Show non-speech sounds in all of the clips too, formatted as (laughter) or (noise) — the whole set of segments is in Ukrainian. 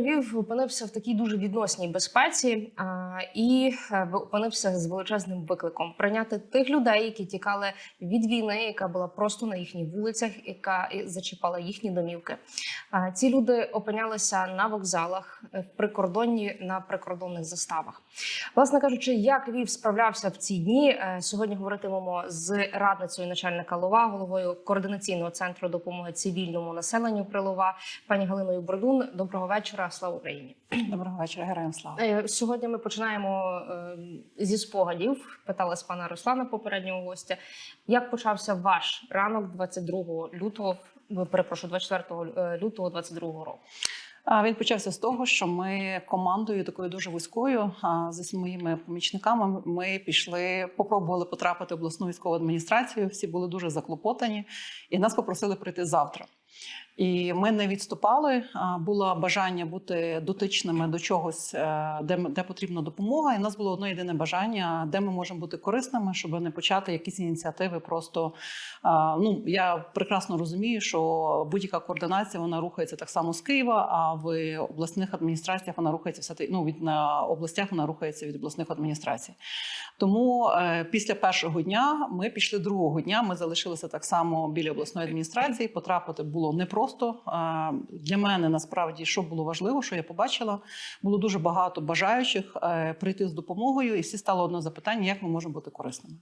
Львів опинився в такій дуже відносній безпеці а, і е, опинився з величезним викликом прийняти тих людей, які тікали від війни, яка була просто на їхніх вулицях, яка зачіпала їхні домівки. А, ці люди опинялися на вокзалах, е, в прикордонні на прикордонних заставах. Власне кажучи, як Львів справлявся в ці дні, е, сьогодні говоритимемо з радницею начальника Лова, головою координаційного центру допомоги цивільному населенню Прилова, пані Галиною Бордун. Доброго вечора. Слава Україні. Доброго вечора, героям слава. Е, Сьогодні ми починаємо е, зі спогадів. Питала з пана Руслана, попереднього гостя. Як почався ваш ранок 22 лютого? Перепрошую, 24 е, лютого 22 року. Він почався з того, що ми командою такою дуже вузькою зі моїми помічниками. Ми пішли, попробували потрапити в обласну військову адміністрацію. Всі були дуже заклопотані, і нас попросили прийти завтра. І ми не відступали. Було бажання бути дотичними до чогось, е, де де потрібна допомога. І в нас було одне єдине бажання, де ми можемо бути корисними, щоб не почати якісь ініціативи. Просто ну я прекрасно розумію, що будь-яка координація вона рухається так само з Києва, а в обласних адміністраціях вона рухається все ну, від на областях. Вона рухається від обласних адміністрацій. Тому е, після першого дня ми пішли другого дня. Ми залишилися так само біля обласної адміністрації. Потрапити було непросто. Е, Для мене насправді що було важливо, що я побачила, було дуже багато бажаючих е, прийти з допомогою, і всі стало одне запитання: як ми можемо бути корисними.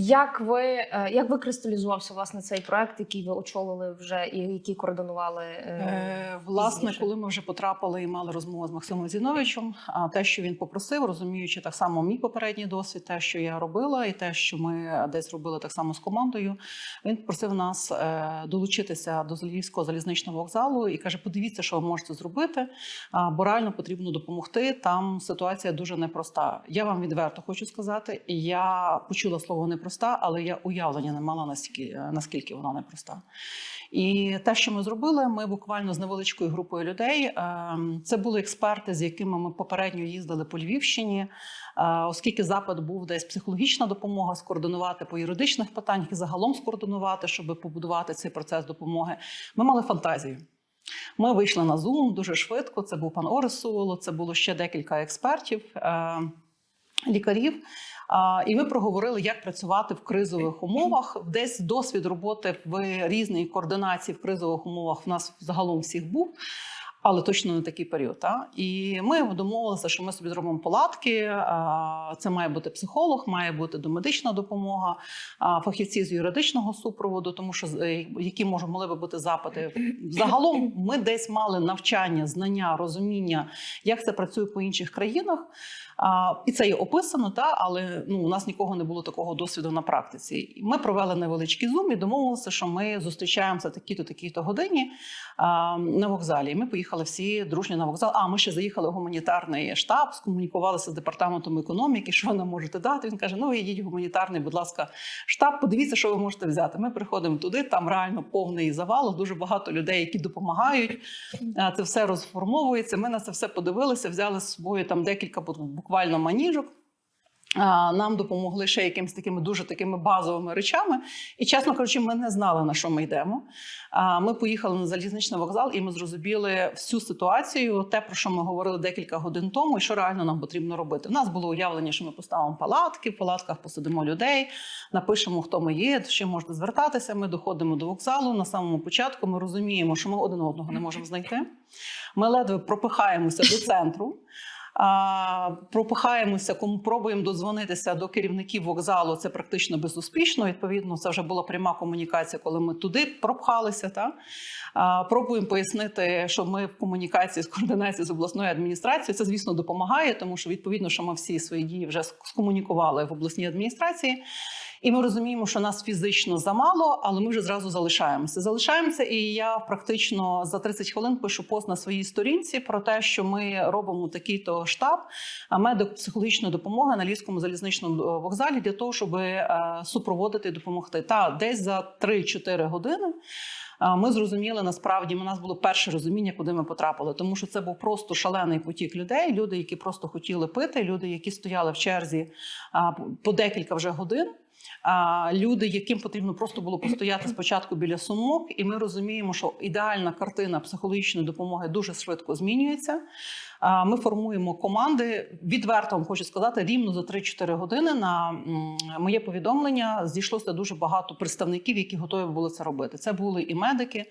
Як ви е, як ви кристалізувався власне цей проект, який ви очолили вже і який координували? е, Е, Власне, пізніше? коли ми вже потрапили і мали розмову з Максимом Зіновичем, а те, що він попросив, розуміючи так само мій попередній досвід, те, що я робила, і те, що ми десь робили так само з командою, він попросив нас е, долучитися до Львівського залізничного вокзалу і каже: подивіться, що ви можете зробити, а, бо реально потрібно допомогти. Там ситуація дуже непроста. Я вам відверто хочу сказати, я почула слово непроста, але я уявлення не мала наскільки, наскільки вона непроста. І те, що ми зробили, ми буквально з невеличкою групою людей. ем, Це були експерти, з якими ми попередньо їздили по Львівщині, Е, оскільки запит був десь психологічна допомога, скоординувати по юридичних питаннях і загалом скоординувати, щоб побудувати цей процес допомоги. Ми мали фантазію. Ми вийшли на Zoom дуже швидко. Це був пан Орес Суволо, це було ще декілька експертів, е, лікарів. А, І ми проговорили, як працювати в кризових умовах. Десь досвід роботи в різній координації в кризових умовах в нас загалом всіх був. Але точно не такий період. Та? І ми домовилися, що ми собі зробимо палатки. Це має бути психолог, має бути домедична допомога, фахівці з юридичного супроводу, тому що е, які може могли би бути запити. Загалом ми десь мали навчання, знання, розуміння, як це працює по інших країнах. І це є описано, та але ну у нас нікого не було такого досвіду на практиці. Ми провели невеличкий зум і домовилися, що ми зустрічаємося такі-то, такі-то годині а, на вокзалі. І ми поїхали всі дружньо на вокзал. А ми ще заїхали в гуманітарний штаб, скомунікувалися з департаментом економіки. Що ви нам можете дати? Він каже: Ну, ви йдіть в гуманітарний, будь ласка, штаб. Подивіться, що ви можете взяти. Ми приходимо туди. Там реально повний завал. Дуже багато людей, які допомагають. Це все розформовується. Ми на це все подивилися, взяли з собою там декілька буквально маніжок. Нам допомогли ще якимись такими дуже такими базовими речами. І, чесно кажучи, ми не знали, на що ми йдемо. Ми поїхали на залізничний вокзал, і ми зрозуміли всю ситуацію, те, про що ми говорили декілька годин тому, і що реально нам потрібно робити. У нас було уявлення, що ми поставимо палатки, в палатках посадимо людей, напишемо, хто ми є, чим можете звертатися. Ми доходимо до вокзалу. На самому початку ми розуміємо, що ми один одного не можемо знайти. Ми ледве пропихаємося до центру. Пропихаємося, кому пробуємо додзвонитися до керівників вокзалу. Це практично безуспішно. Відповідно, це вже була пряма комунікація, коли ми туди пропхалися. Та? Пробуємо пояснити, що ми в комунікації з координацією з обласною адміністрацією. Це, звісно, допомагає, тому що відповідно, що ми всі свої дії вже скомунікували в обласній адміністрації. І ми розуміємо, що нас фізично замало, але ми вже зразу залишаємося. Залишаємося, і я практично за 30 хвилин пишу пост на своїй сторінці про те, що ми робимо такий-то штаб медико-психологічної допомоги на Львівському залізничному е, вокзалі для того, щоб е, супроводити і допомогти. Та десь за 3-4 години. Ми зрозуміли насправді, у нас було перше розуміння, куди ми потрапили, тому що це був просто шалений потік людей. Люди, які просто хотіли пити, люди, які стояли в черзі по декілька вже годин. Люди, яким потрібно просто було постояти спочатку біля сумок, і ми розуміємо, що ідеальна картина психологічної допомоги дуже швидко змінюється. Ми формуємо команди. Відверто вам хочу сказати, рівно за 3-4 години на моє повідомлення зійшлося дуже багато представників, які готові були це робити. Це були і медики,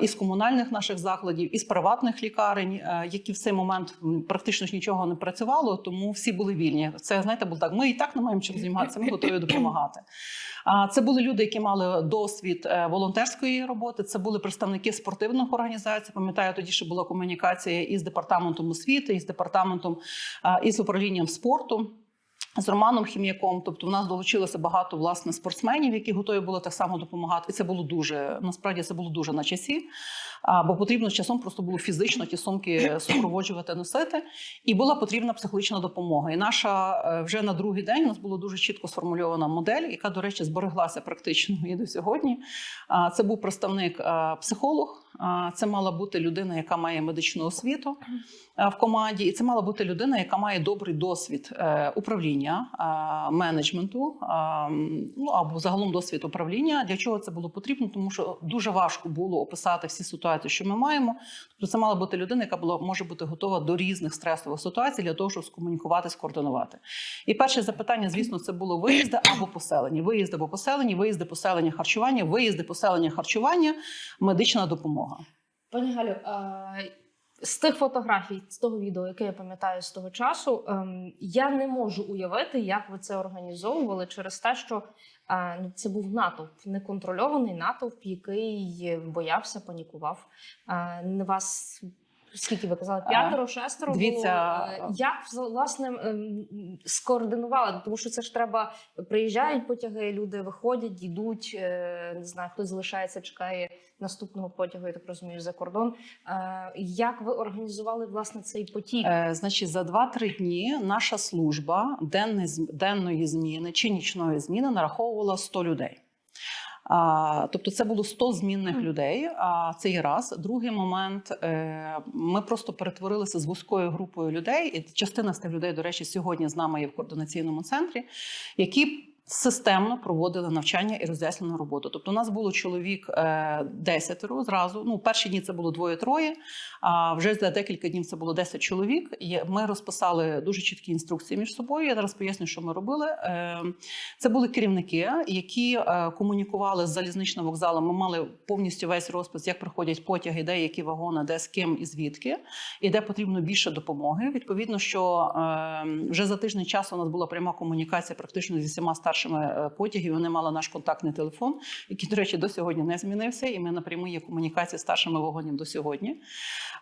із комунальних наших закладів, із приватних лікарень, е, які в цей момент практично ж нічого не працювало, тому всі були вільні. Це знаєте, було так. Ми і так не маємо чим займатися. Ми готові допомагати. Це були люди, які мали досвід е, волонтерської роботи. Це були представники спортивних організацій. Пам'ятаю, тоді ще була комунікація із департаментом освіти, із департаментом із управлінням спорту. З Романом Хім'яком, тобто в нас долучилося багато власне спортсменів, які готові були так само допомагати. І це було дуже насправді це було дуже на часі. Бо потрібно з часом просто було фізично ті сумки супроводжувати, носити. І була потрібна психологічна допомога. І наша е, вже на другий день у нас була дуже чітко сформульована модель, яка, до речі, збереглася практично і до сьогодні. Це був представник е, психолог. Це мала бути людина, яка має медичну освіту е, в команді, і це мала бути людина, яка має добрий досвід управління, менеджменту, ну або загалом досвід управління. Для чого це було потрібно? Тому що дуже важко було описати всі ситуації, що ми маємо. Тобто, це мала бути людина, яка була може бути готова до різних стресових ситуацій для того, щоб скомунікувати, скоординувати. І перше запитання, звісно, це було виїзди або поселення. Виїзди або поселені, виїзди, поселення, харчування, виїзди, поселення, харчування, медична допомога. Пані Галю, а, з тих фотографій, з того відео, яке я пам'ятаю з того часу, ем, я не можу уявити, як ви це організовували через те, що це був натовп, неконтрольований натовп, який боявся, панікував. Вас. Скільки ви казали? П'ятеро, шестеро дивіться, було. Е, Як власне скоординували? Тому що це ж треба приїжджають потяги, люди виходять, йдуть. е, Не знаю, хтось залишається, чекає наступного потягу, я так розумію, за кордон. Е, Як ви організували власне цей потік? Е, значить, за 2-3 дні наша служба денної зміни чи нічної зміни нараховувала 100 людей. А, тобто це було 100 змінних людей. А це є раз. Другий момент е, ми просто перетворилися з вузькою групою людей. І частина з тих людей, до речі, сьогодні з нами є в координаційному центрі, які системно проводили навчання і роз'яснену роботу. Тобто, у нас було чоловік е, десятеро зразу. Ну, перші дні це було двоє-троє. А вже за декілька днів це було 10 чоловік. Ми розписали дуже чіткі інструкції між собою. Я зараз поясню, що ми робили. Е, Це були керівники, які е, комунікували з залізничним вокзалом. Ми мали повністю весь розпис, як приходять потяги, де які вагони, де з ким і звідки, і де потрібно більше допомоги. Відповідно, що вже за тиждень часу у нас була пряма комунікація практично зі всіма старшими е, потягів. Вони мали наш контактний телефон, який, до речі, до сьогодні не змінився. І ми напряму є комунікація з старшими вагонів до сьогодні.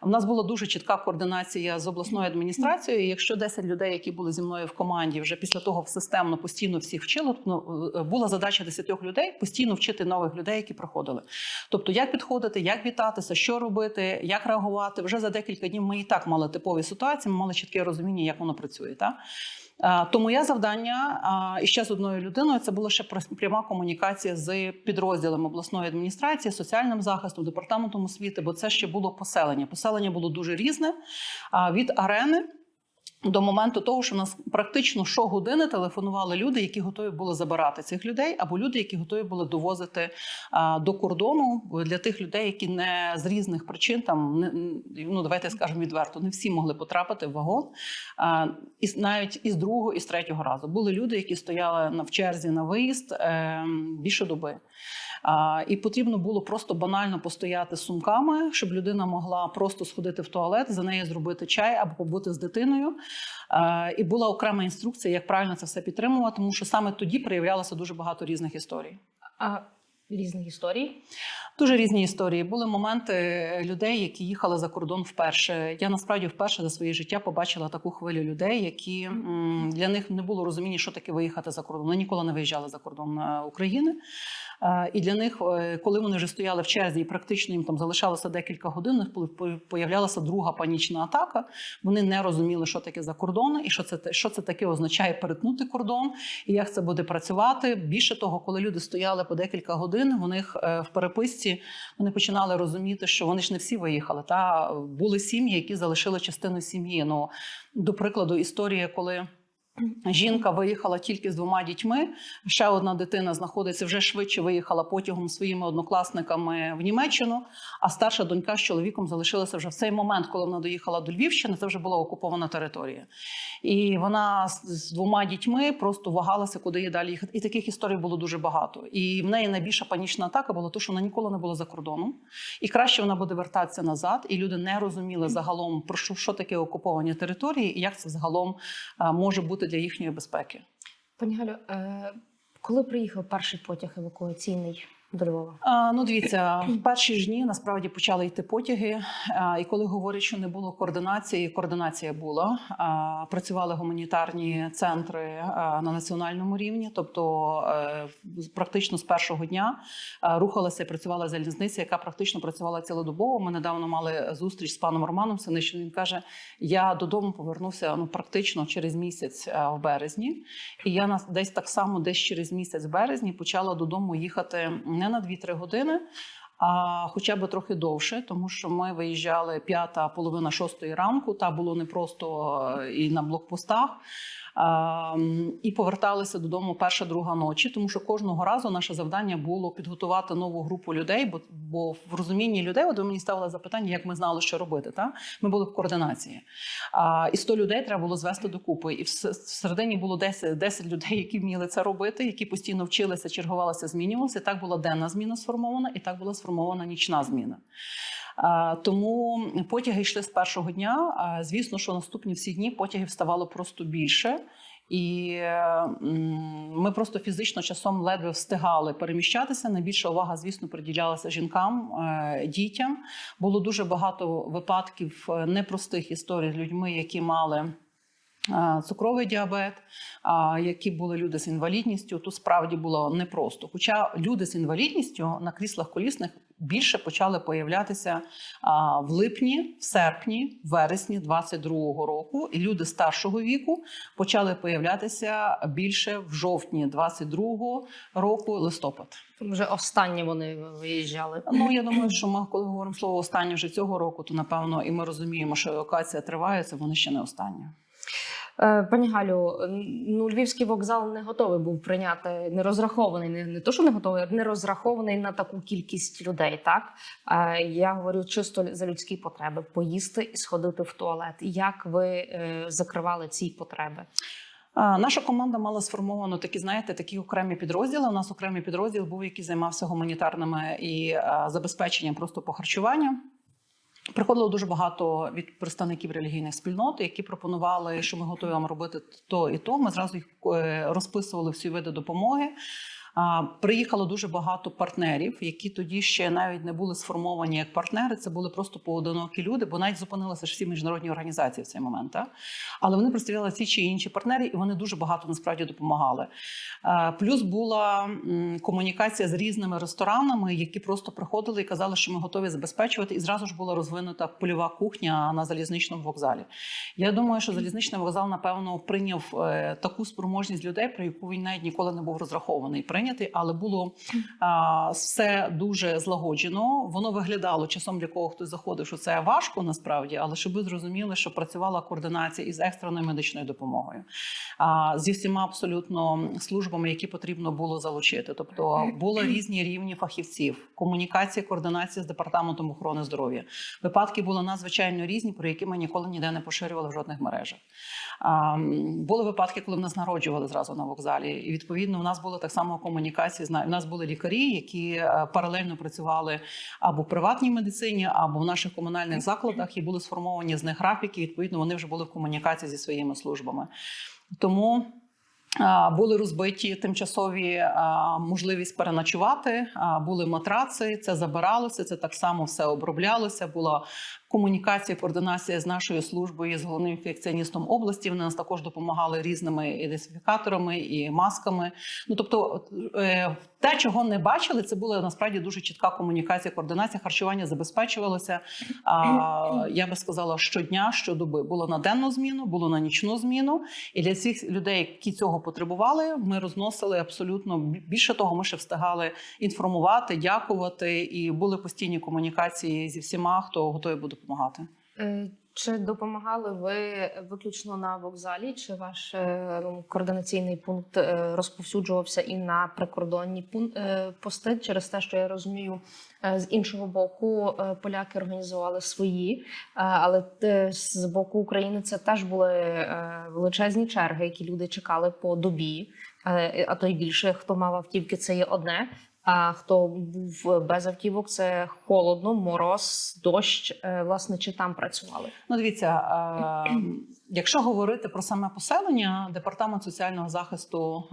У нас була дуже чітка координація з обласною адміністрацією. І якщо 10 людей, які були зі мною в команді, вже після того системно постійно всіх вчили, е, була задача 10 людей постійно вчити нових людей, які приходили. Тобто, як підходити, як вітатися, що робити, як реагувати. Вже за декілька днів ми і так мали типові ситуації, ми мали чітке розуміння, як воно працює. Та? А, То моє завдання і ще з одною людиною це була ще пряма комунікація з підрозділом обласної адміністрації, соціальним захистом, департаментом освіти, бо це ще було поселення. Поселення було дуже різне. Від арени. До моменту того, що нас практично щогодини телефонували люди, які готові були забирати цих людей, або люди, які готові були довозити а, до кордону для тих людей, які не з різних причин там не ну давайте скажемо відверто, не всі могли потрапити в вагон. А, і навіть із другого, і з третього разу були люди, які стояли на в черзі на виїзд е, більше доби. І потрібно було просто банально постояти з сумками, щоб людина могла просто сходити в туалет, за нею зробити чай або побути з дитиною. І була окрема інструкція, як правильно це все підтримувати, тому що саме тоді проявлялося дуже багато різних історій. А різних історій. Дуже різні історії. Були моменти е, людей, які їхали за кордон вперше. Я насправді вперше за своє життя побачила таку хвилю людей, які для них не було розуміння, що таке виїхати за кордон. Вони ніколи не виїжджали за кордон е, України. Е, І для них, коли вони вже стояли в черзі, і практично їм там залишалося декілька годин, по- появлялася друга панічна атака. Вони не розуміли, що таке за кордон, і що це що це таке означає перетнути кордон, і як це буде працювати. Більше того, коли люди стояли по декілька годин, у них е, в переписці вони починали розуміти, що вони ж не всі виїхали. Та були сім'ї, які залишили частину сім'ї. Ну до прикладу, історія, коли. Жінка виїхала тільки з двома дітьми. Ще одна дитина знаходиться вже швидше. Виїхала потягом своїми однокласниками в Німеччину. А старша донька з чоловіком залишилася вже в цей момент, коли вона доїхала до Львівщини. Це вже була окупована територія. І вона з, двома дітьми просто вагалася, куди їй далі їхати. І таких історій було дуже багато. І в неї найбільша панічна атака була те, що вона ніколи не була за кордоном. І краще вона буде вертатися назад. І люди не розуміли загалом про що, що таке окуповані території і як це загалом може бути для їхньої безпеки. Пані Галю, е, коли приїхав перший потяг евакуаційний до Львова? А, ну, дивіться, в перші ж дні насправді почали йти потяги. А, і коли говорять, що не було координації, координація була. А, працювали гуманітарні центри а, на національному рівні, тобто е, з- практично з першого дня а, рухалася і працювала залізниця, яка практично працювала цілодобово. Ми недавно мали зустріч з паном Романом Синичним. Він каже: я додому повернувся ну практично через місяць а, в березні. І я нас десь так само, десь через місяць в березні, почала додому їхати не на 2-3 години, а хоча б трохи довше, тому що ми виїжджали п'ята, половина шостої ранку. Та було не просто е, і на блокпостах. А, м, і поверталися додому перша друга ночі, тому що кожного разу наше завдання було підготувати нову групу людей. Бо, бо в розумінні людей, от мені ставили запитання, як ми знали, що робити. Та ми були в координації. А, і 100 людей треба було звести докупи. І всередині було 10, 10 людей, які вміли це робити, які постійно вчилися, чергувалися, змінювалися. І так була денна зміна сформована, і так була сформована нічна зміна. Тому потяги йшли з першого дня. Звісно, що наступні всі дні потягів ставало просто більше. І ми просто фізично часом ледве встигали переміщатися. Найбільша увага, звісно, приділялася жінкам, е, дітям. Було дуже багато випадків е, непростих історій з людьми, які мали. е, Цукровий діабет, які були люди з інвалідністю, тут справді було непросто. Хоча люди з інвалідністю на кріслах колісних більше почали появлятися а, в липні, в серпні, в вересні 22-го року, і люди старшого віку почали появлятися більше в жовтні 22-го року, листопад. Вже останні вони виїжджали. Ну я думаю, що ми, коли говоримо слово останнє вже цього року, то напевно і ми розуміємо, що евакуація триває, це вони ще не останні. Е, Пані Галю, ну Львівський вокзал не готовий був прийняти, не розрахований, не, не то, що не готовий, а не розрахований на таку кількість людей. Так Е, я говорю чисто за людські потреби: поїсти і сходити в туалет. Як ви е, закривали ці потреби? Наша команда мала сформовано такі, знаєте, такі окремі підрозділи. У нас окремий підрозділ був, який займався гуманітарними і забезпеченням просто по харчуванню. Приходило дуже багато від представників релігійних спільнот, які пропонували, що ми готові вам робити то і то. Ми зразу їх е, розписували всі види допомоги. Приїхало дуже багато партнерів, які тоді ще навіть не були сформовані як партнери. Це були просто поодинокі люди, бо навіть зупинилися ж всі міжнародні організації в цей момент. Але вони представляли ці чи інші партнери, і вони дуже багато насправді допомагали. Плюс була комунікація з різними ресторанами, які просто приходили і казали, що ми готові забезпечувати. І зразу ж була розвинута польова кухня на залізничному вокзалі. Я думаю, що залізничний вокзал, напевно, прийняв е, таку спроможність людей, про яку він навіть ніколи не був розрахований прийнятий, але було а, все дуже злагоджено. Воно виглядало часом для кого хтось заходив, що це важко насправді, але щоб ви зрозуміли, що працювала координація із екстреною медичною допомогою, а, зі всіма абсолютно службами, які потрібно було залучити. Тобто були різні рівні фахівців, комунікація, координація з департаментом охорони здоров'я. Випадки були надзвичайно різні, про які ми ніколи ніде не поширювали в жодних мережах. Були випадки, коли в нас народжували зразу на вокзалі, і відповідно в нас були так само комунікації. У нас були лікарі, які е, паралельно працювали або в приватній медицині, або в наших комунальних закладах, і були сформовані з них графіки. Відповідно, вони вже були в комунікації зі своїми службами. Тому. Були розбиті тимчасові можливість переночувати. Були матраци, це забиралося. Це так само все оброблялося. Була комунікація, координація з нашою службою з головним інфекціоністом області. Вони нас також допомагали різними ідентифікаторами і масками. Ну тобто, е, те, чого не бачили, це була насправді дуже чітка комунікація, координація. Харчування забезпечувалося. А, я би сказала, щодня, щодоби було на денну зміну, було на нічну зміну. І для цих людей, які цього потребували, ми розносили абсолютно більше того. Ми ще встигали інформувати, дякувати, і були постійні комунікації зі всіма, хто готовий був допомагати. Е, Чи допомагали ви виключно на вокзалі? Чи ваш е, координаційний пункт е, розповсюджувався і на прикордонні пости? Через те, що я розумію, з іншого боку поляки організували свої, але з боку України це теж були величезні черги, які люди чекали по добі. А то й більше хто мав автівки, це є одне. А хто був без автівок, це холодно, мороз, дощ. Е, Власне, чи там працювали? Ну, дивіться, е, якщо говорити про саме поселення, департамент соціального захисту,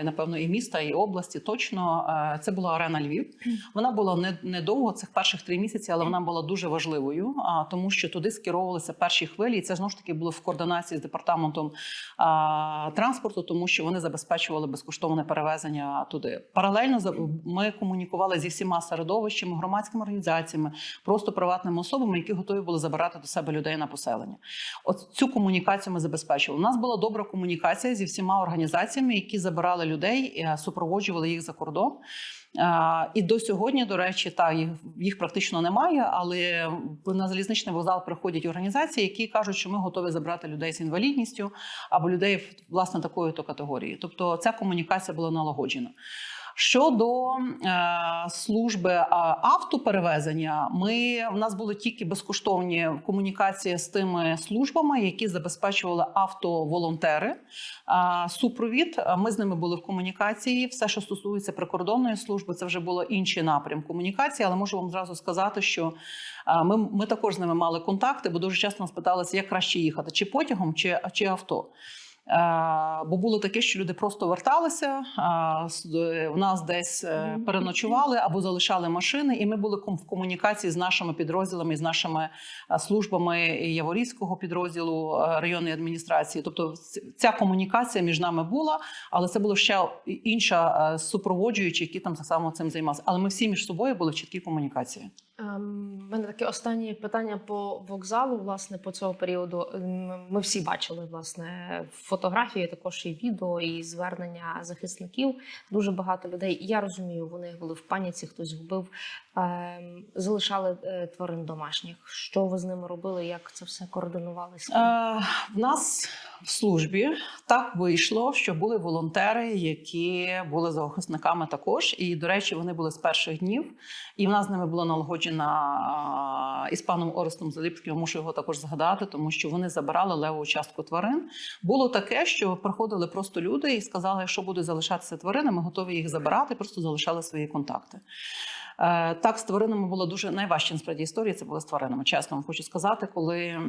і, напевно, і міста, і області, точно е, це була арена Львів. Вона була недовго, цих перших три місяці, але вона була дуже важливою, тому що туди скеровувалися перші хвилі, і це знову ж таки було в координації з департаментом транспорту, тому що вони забезпечували безкоштовне перевезення туди. Паралельно ми комунікували зі всіма середовищами, громадськими організаціями, просто приватними особами, які готові були забирати до себе людей на поселення. От цю комунікацію ми забезпечували. У нас була добра комунікація зі всіма організаціями, які забирали людей, е, супроводжували їх за кордон. Е, І до сьогодні, до речі, та їх, їх практично немає. Але на залізничний вокзал приходять організації, які кажуть, що ми готові забрати людей з інвалідністю або людей власне такої то категорії. Тобто ця комунікація була налагоджена. Щодо е, служби автоперевезення, ми в нас були тільки безкоштовні комунікації з тими службами, які забезпечували автоволонтери. Е, супровід. Ми з ними були в комунікації. Все, що стосується прикордонної служби, це вже було інший напрям комунікації. Але можу вам зразу сказати, що е, ми, ми також з ними мали контакти, бо дуже часто нас питалися, як краще їхати, чи потягом, чи, чи авто. Е, Бо було таке, що люди просто верталися, с- е, в нас десь е, переночували або залишали машини, і ми були в комунікації з нашими підрозділами, з нашими е, службами Яворівського підрозділу е, районної адміністрації. Тобто ця комунікація між нами була, але це було ще інша е, супроводжуюча, які там так само цим займалися. Але ми всі між собою були в чіткій комунікації. Ем, мене таке останнє питання по вокзалу. Власне, по цього періоду Ем, ми всі бачили власне фотографії, також і відео, і звернення захисників. Дуже багато людей. Я розумію, вони були в паніці, хтось губив, ем, залишали е, тварин домашніх. Що ви з ними робили? Як це все координувалося? Е, в нас в службі так вийшло, що були волонтери, які були захисниками також. І, до речі, вони були з перших днів. І в нас з ними була налагоджена а, із паном Орестом Заліпським. Мушу його також згадати, тому що вони забирали леву частку тварин. Було таке, що приходили просто люди і сказали, якщо будуть залишатися тварини, ми готові їх забирати, просто залишали свої контакти. Е, Так, з тваринами було дуже найважче насправді історії. Це було з тваринами. Чесно вам хочу сказати, коли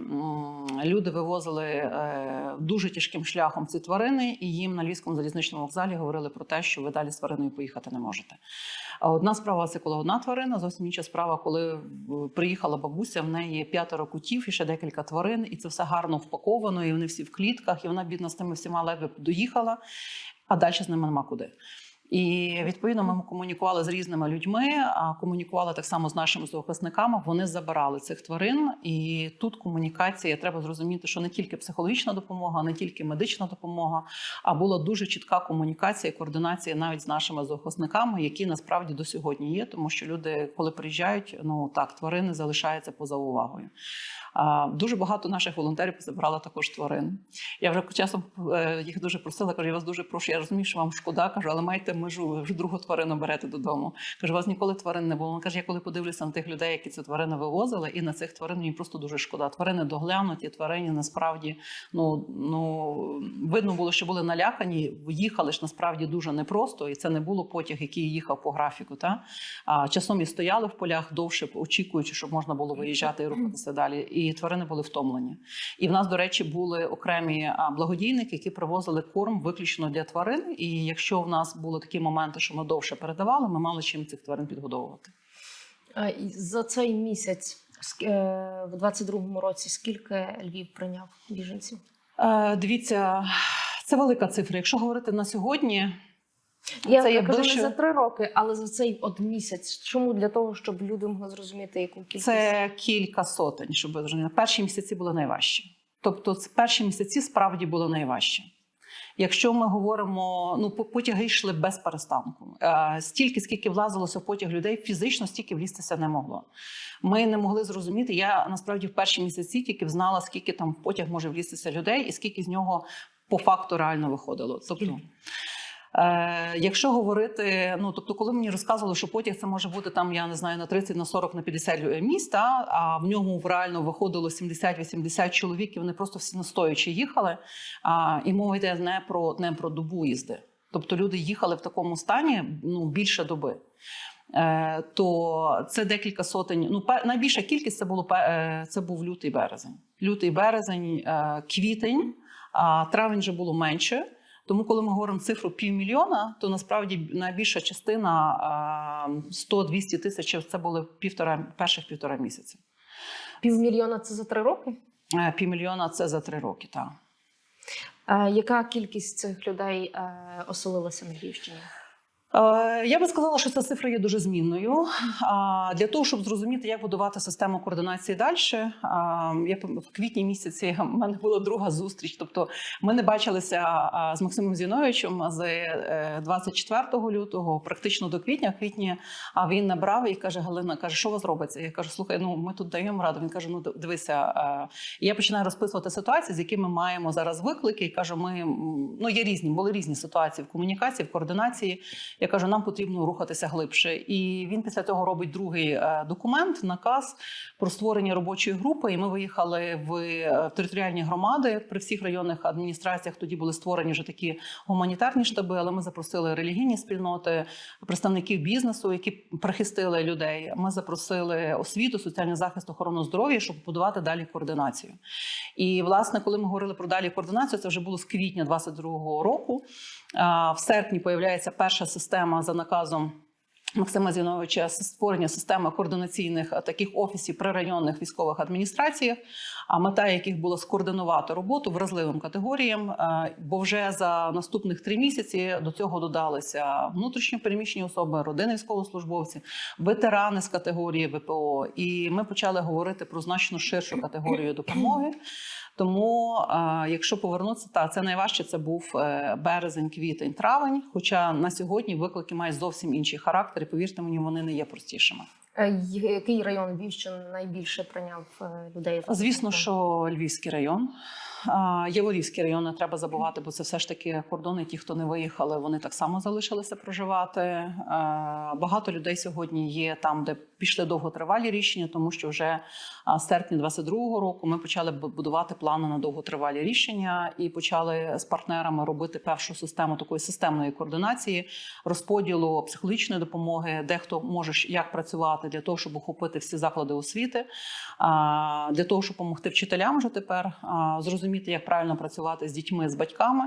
люди вивозили е, дуже тяжким шляхом ці тварини, і їм на львівському залізничному вокзалі говорили про те, що ви далі з твариною поїхати не можете. Одна справа це коли одна тварина, зовсім інша справа, коли е, приїхала бабуся, в неї п'ятеро кутів і ще декілька тварин, і це все гарно впаковано, і вони всі в клітках, і вона бідна з тими всіма ледве доїхала, а далі з ними нема куди. І відповідно ми комунікували з різними людьми, а комунікували так само з нашими захисниками. Вони забирали цих тварин, і тут комунікація треба зрозуміти, що не тільки психологічна допомога, не тільки медична допомога, а була дуже чітка комунікація, і координація навіть з нашими захисниками, які насправді до сьогодні є, тому що люди, коли приїжджають, ну так тварини залишаються поза увагою. Дуже багато наших волонтерів забрали також тварин. Я вже часом е, їх дуже просила, кажу, я вас дуже прошу. Я розумію, що вам шкода, кажу, але майте межу, ви вже другу тварину берете додому. Кажу, у вас ніколи тварин не було. Каже, я коли подивлюся на тих людей, які ці тварини вивозили, і на цих тварин мені просто дуже шкода. Тварини доглянуті, тварині насправді ну, ну видно було, що були налякані. Їхали ж насправді дуже непросто, і це не було потяг, який їхав по графіку. Та? А часом і стояли в полях довше, очікуючи, щоб можна було виїжджати і рухатися далі. І тварини були втомлені. І в нас, до речі, були окремі благодійники, які привозили корм виключно для тварин. І якщо в нас були такі моменти, що ми довше передавали, ми мали чим цих тварин підгодовувати. За цей місяць е, в 22-му році скільки Львів прийняв біженців? Е, дивіться, це велика цифра. Якщо говорити на сьогодні, Я, Це я кажу більше- не за три роки, але за цей от місяць. Чому для того, щоб люди могли зрозуміти, яку кількість це кілька сотень, щоб ви зрозуміли. Перші місяці були найважчі. Тобто, перші місяці справді були найважчі. Якщо ми говоримо, ну по- потяги йшли без перестанку. Е, Стільки, скільки влазилося в потяг людей, фізично стільки влізтися не могло. Ми не могли зрозуміти. Я насправді в перші місяці тільки знала, скільки там в потяг може влізтися людей, і скільки з нього по факту реально виходило. Тобто. Е, якщо говорити, ну тобто, коли мені розказували, що потяг це може бути там, я не знаю, на 30, на 40, на 50 лю- місць, а в ньому реально виходило 70-80 чоловік, і вони просто всі настоячи їхали. А, і мова йде не про не про добу їзди. Тобто люди їхали в такому стані ну, більше доби. Е, то це декілька сотень. Ну, найбільша кількість це було е, це був лютий березень. Лютий березень, е, квітень, а травень вже було менше. Тому, коли ми говоримо цифру півмільйона, то насправді найбільша частина а, 100-200 тисяч це були півтора перших півтора місяці. Півмільйона це за три роки. Е, Півмільйона це за три роки. Так. Е, яка кількість цих людей е, оселилася на Львівщині? Е, Я би сказала, що ця цифра є дуже змінною. Для того, щоб зрозуміти, як будувати систему координації далі, я в квітні місяці (laughs) в мене була друга зустріч. Тобто ми не бачилися з Максимом Зіновичем з е, 24 лютого, практично до квітня. В квітні він набрав і каже: Галина, каже, що у вас робиться? Я кажу, слухай, ну ми тут даємо раду. Він каже: Ну дивися. е, я починаю розписувати ситуації, з якими маємо зараз виклики. І кажу, ми ну є різні, були різні ситуації в комунікації, в координації. Я кажу, нам потрібно рухатися глибше. І він після того робить другий е, документ, наказ про створення робочої групи. І ми виїхали в е, територіальні громади при всіх районних адміністраціях. Тоді були створені вже такі гуманітарні штаби, але ми запросили релігійні спільноти, представників бізнесу, які прихистили людей. Ми запросили освіту, соціальний захист, охорону здоров'я, щоб будувати далі координацію. І власне, коли ми говорили про далі координацію, це вже було з квітня 22-го року. В серпні появляється перша система за наказом. Максима Зіновича створення системи координаційних таких офісів при районних військових адміністраціях, а мета яких була скоординувати роботу вразливим категоріям. Бо вже за наступних три місяці до цього додалися внутрішньо переміщені особи, родини військовослужбовці, ветерани з категорії ВПО. І ми почали говорити про значно ширшу категорію допомоги. Тому, якщо повернутися, та це найважче це був е, березень, квітень, травень. Хоча на сьогодні виклики мають зовсім інший характер, і повірте мені, вони не є простішими. Е, Який район Львівщини найбільше прийняв е, людей? Звісно, що Львівський район. Яворівський район не треба забувати, бо це все ж таки кордони. Ті, хто не виїхали, вони так само залишилися проживати. Багато людей сьогодні є там, де пішли довготривалі рішення, тому що вже з серпня 22-го року ми почали будувати плани на довготривалі рішення і почали з партнерами робити першу систему такої системної координації, розподілу психологічної допомоги, де хто може як працювати для того, щоб охопити всі заклади освіти для того, щоб допомогти вчителям вже тепер зрозуміти, як правильно працювати з дітьми, з батьками.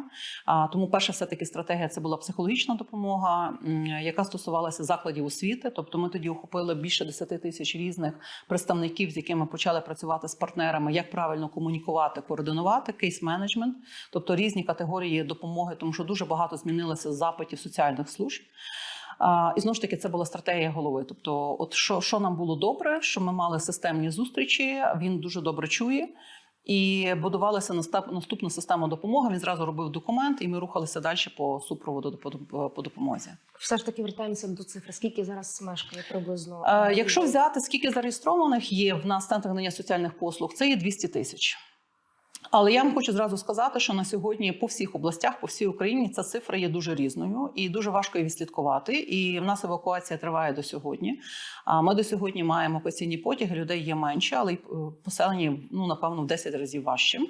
Тому перша все таки стратегія це була психологічна допомога, яка стосувалася закладів освіти. Тобто, ми тоді охопили більше 10 тисяч різних представників, з якими почали працювати з партнерами, як правильно комунікувати, координувати кейс-менеджмент, тобто різні категорії допомоги, тому що дуже багато змінилося запитів соціальних служб. І знову ж таки, це була стратегія голови. Тобто, от що, що нам було добре, що ми мали системні зустрічі, він дуже добре чує. І будувалася наступна система допомоги. Він зразу робив документ, і ми рухалися далі по супроводу по допомозі. Все ж таки вертаємося до цифри. Скільки зараз мешкає приблизно? Е, якщо взяти скільки зареєстрованих є в нас центр надання соціальних послуг, це є 200 тисяч. Але я вам хочу зразу сказати, що на сьогодні по всіх областях, по всій Україні ця цифра є дуже різною і дуже важко її відслідкувати. І в нас евакуація триває до сьогодні. А ми до сьогодні маємо евакуаційні потяги, людей є менше, але й е, поселені ну напевно в 10 разів важчим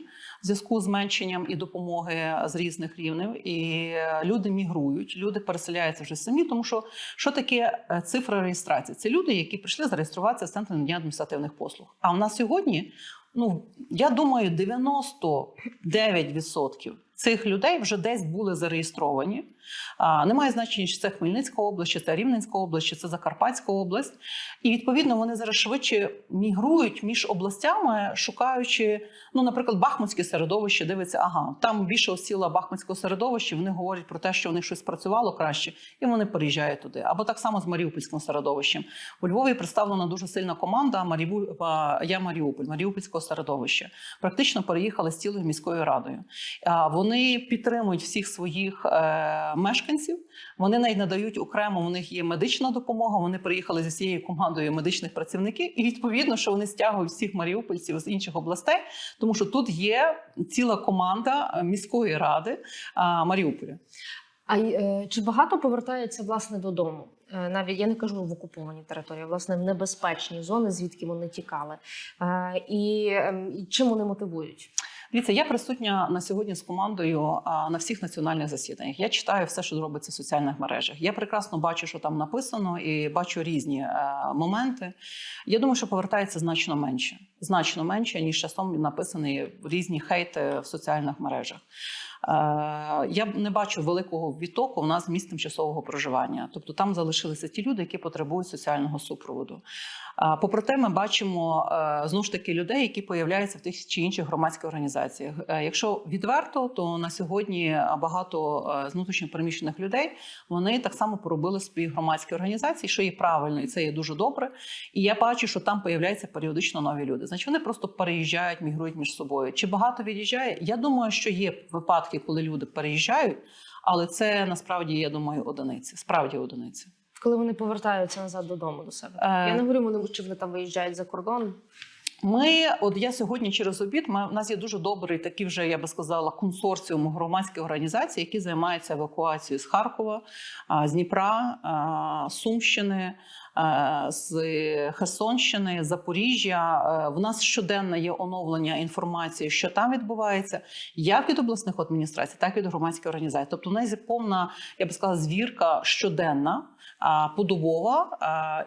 в зв'язку з зменшенням і допомоги з різних рівнів. І е, люди мігрують, люди переселяються вже самі, тому що що таке е, цифра реєстрації? Це люди, які прийшли зареєструватися в центрі надання адміністративних послуг. А в нас сьогодні, ну я думаю, 99% цих людей вже десь були зареєстровані. Немає значення, чи це Хмельницька область, чи це Рівненська область, чи це Закарпатська область. І відповідно вони зараз швидше мігрують між областями, шукаючи, ну, наприклад, Бахмутське середовище дивиться, ага, там більше осіла Бахмутського середовища. Вони говорять про те, що в них щось працювало краще, і вони переїжджають туди. Або так само з Маріупольським середовищем. У Львові представлена дуже сильна команда Маріу... Я Маріуполь, Маріупольського середовища. Практично переїхали з цілою міською радою. Вони Вони підтримують всіх своїх е, мешканців. Вони навіть надають окремо. У них є медична допомога. Вони приїхали зі всією командою медичних працівників, і відповідно, що вони стягують всіх маріупольців з інших областей, тому що тут є ціла команда е, міської ради е, Маріуполя. А е, чи багато повертається власне додому? Е, Навіть я не кажу в окуповані території, власне, в небезпечні зони, звідки вони тікали. Е, ем, і чим вони мотивують? Дивіться, я присутня на сьогодні з командою на всіх національних засіданнях. Я читаю все, що робиться в соціальних мережах. Я прекрасно бачу, що там написано, і бачу різні е, моменти. Я думаю, що повертається значно менше, значно менше ніж часом написані різні хейти в соціальних мережах. Е, Я не бачу великого відтоку у нас місць тимчасового проживання. Тобто там залишилися ті люди, які потребують соціального супроводу. А, Попри те, ми бачимо е, знову ж таки людей, які появляються в тих чи інших громадських організаціях. Е, Якщо відверто, то на сьогодні багато е, з внутрішньопереміщених людей вони так само поробили свої громадські організації, що є правильно, і це є дуже добре. І я бачу, що там появляються періодично нові люди. Значить, вони просто переїжджають, мігрують між собою. Чи багато від'їжджає? Я думаю, що є випадки, коли люди переїжджають, але це насправді я думаю одиниці. Справді одиниці. Коли вони повертаються назад додому до себе? Е. Я не говорю, вони чи вони там виїжджають за кордон. Ми, от я сьогодні через обід, ми, у нас є дуже добрий такий вже, я би сказала, консорціум громадських організацій, які займаються евакуацією з Харкова, з Дніпра, Сумщини, з Херсонщини, Запоріжжя. Е, В нас щоденно є оновлення інформації, що там відбувається, як від обласних адміністрацій, так і від громадських організацій. Тобто, у нас є повна, я би сказала, звірка щоденна. Подобова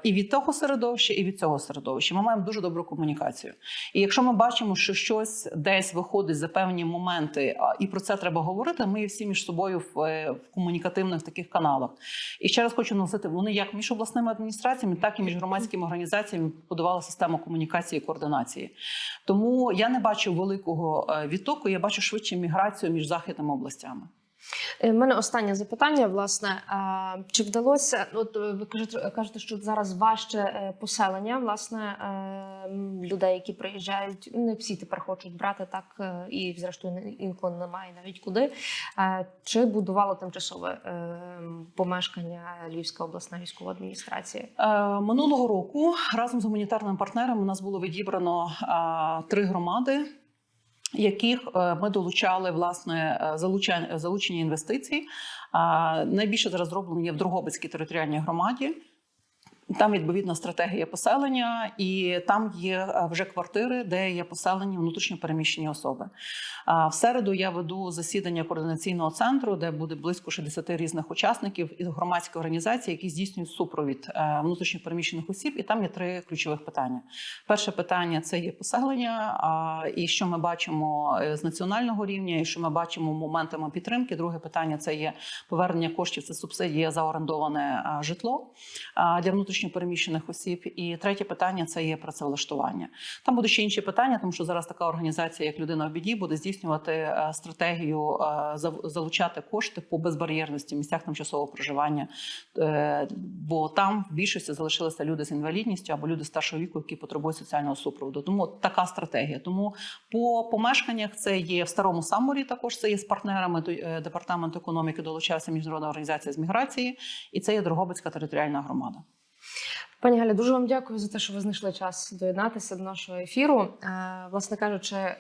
і від того середовища, і від цього середовища. Ми маємо дуже добру комунікацію. І якщо ми бачимо, що щось десь виходить за певні моменти, і про це треба говорити, ми всі між собою в, е, в комунікативних таких каналах. І ще раз хочу наголосити, вони як між обласними адміністраціями, так і між громадськими організаціями подавали систему комунікації і координації. Тому я не бачу великого е, відтоку, я бачу швидше міграцію між західними областями. У мене останнє запитання. Власне, чи вдалося? От е, ви кажете, кажете, що зараз важче е, поселення, власне, е, людей, які приїжджають. Не всі тепер хочуть брати так, е, і зрештою інколи немає навіть куди. Е, Чи будувала тимчасове е, помешкання Львівська обласна військова адміністрація? Е, Минулого року разом з гуманітарними партнерами у нас було відібрано е, три громади, яких е, ми долучали власне е, залучення, інвестицій. Найбільше зараз зроблені є в Дрогобицькій територіальній громаді. Там відповідна стратегія поселення, і там є е, вже квартири, де є поселені внутрішньо переміщені особи. А В середу я веду засідання координаційного центру, де буде близько 60 різних учасників із громадських організацій, які здійснюють супровід е, внутрішньо переміщених осіб. І там є три ключових питання. Перше питання це є поселення. І що ми бачимо е, з національного рівня, і що ми бачимо моментами підтримки. Друге питання це є повернення коштів, це субсидія за орендоване житло для внутрішньо переміщених осіб. І третє питання це є працевлаштування. Там будуть ще інші питання, тому що зараз така організація, як людина в біді, буде здійснювати е, стратегію е, залучати кошти по безбар'єрності в місцях тимчасового проживання. Е, Бо там в більшості залишилися люди з інвалідністю або люди старшого віку, які потребують соціального супроводу. Тому така стратегія. Тому по помешканнях це є в старому саморі. Також це є з партнерами департаменту економіки. Долучався міжнародна організація з міграції, і це є Дрогобицька територіальна громада. Пані Галя, дуже вам дякую за те, що ви знайшли час доєднатися до нашого ефіру. Е, власне кажучи, е,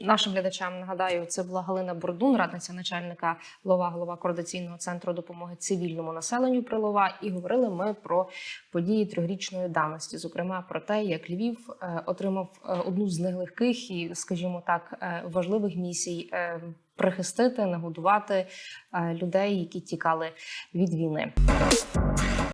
нашим глядачам нагадаю, це була Галина Бордун, радниця начальника Лова, голова координаційного центру допомоги цивільному населенню при Лова. І говорили ми про події трьохрічної давності, зокрема про те, як Львів е, отримав одну з нелегких і, скажімо так, важливих місій. Прихистити, нагодувати людей, які тікали від війни.